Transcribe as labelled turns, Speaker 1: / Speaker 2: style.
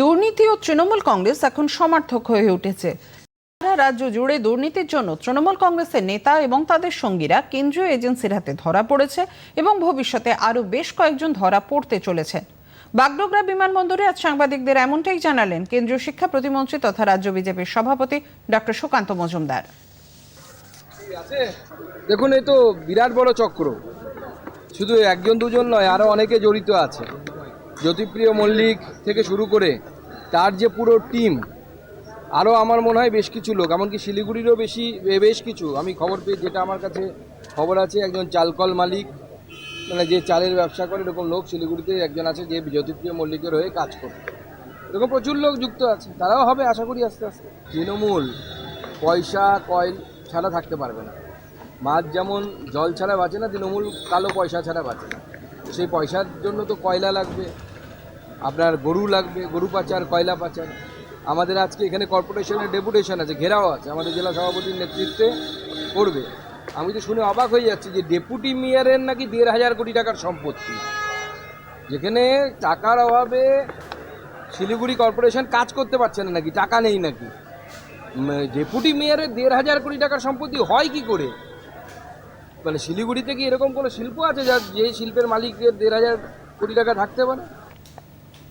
Speaker 1: দুর্নীতি ও তৃণমূল কংগ্রেস এখন সমার্থক হয়ে উঠেছে। রাজ্য জুড়ে দুর্নীতির জন্য তৃণমূল কংগ্রেসের নেতা এবং তাদের সঙ্গীরা কেন্দ্রীয় এজেন্সির হাতে ধরা পড়েছে এবং ভবিষ্যতে আরও বেশ কয়েকজন ধরা পড়তে চলেছেন বাগডোগরা বিমানবন্দরে আজ সাংবাদিকদের এমনটাই জানালেন কেন্দ্রীয় শিক্ষা প্রতিমন্ত্রী তথা রাজ্য বিজেপির সভাপতি ডক্টর সুকান্ত মজুমদার।
Speaker 2: দেখুন, এই তো বিরাট বড় চক্র। শুধু একজন দুজন নয় আরও অনেকে জড়িত আছে। জ্যোতিপ্রিয় মল্লিক থেকে শুরু করে তার যে পুরো টিম আরও আমার মনে হয় বেশ কিছু লোক, এমনকি শিলিগুড়িরও বেশি বেশ কিছু। আমি খবর পেয়ে, যেটা আমার কাছে খবর আছে, একজন চালকল মালিক মানে যে চালের ব্যবসা করে, এরকম লোক শিলিগুড়িতে একজন আছে যে জ্যোতিপ্রিয় মল্লিকের হয়ে কাজ করে। এরকম প্রচুর লোক যুক্ত আছে, তারাও হবে আশা করি আস্তে আস্তে। তৃণমূল, পয়সা কয়েল ছাড়া থাকতে পারবে না। মাছ যেমন জল ছাড়া বাঁচে না, তৃণমূল কালো পয়সা ছাড়া বাঁচে না। সেই পয়সার জন্য তো কয়লা লাগবে। আপনার গরু লাগবে, গরু পাচার, কয়লা পাচার। আমাদের আজকে এখানে কর্পোরেশনের ডেপুটেশন আছে, ঘেরাও আছে, আমাদের জেলা সভাপতির নেতৃত্বে করবে। আমি তো শুনে অবাক হয়ে যাচ্ছি যে ডেপুটি মেয়রের নাকি দেড় হাজার কোটি টাকার সম্পত্তি। যেখানে টাকার অভাবে শিলিগুড়ি কর্পোরেশন কাজ করতে পারছে না নাকি, টাকা নেই নাকি। ডেপুটি মেয়রের দেড় হাজার কোটি টাকার সম্পত্তি হয় কি করে? মানে শিলিগুড়িতে কি এরকম কোনো শিল্প আছে যার যে শিল্পের মালিকদের দেড় হাজার কোটি টাকা থাকতে পারে?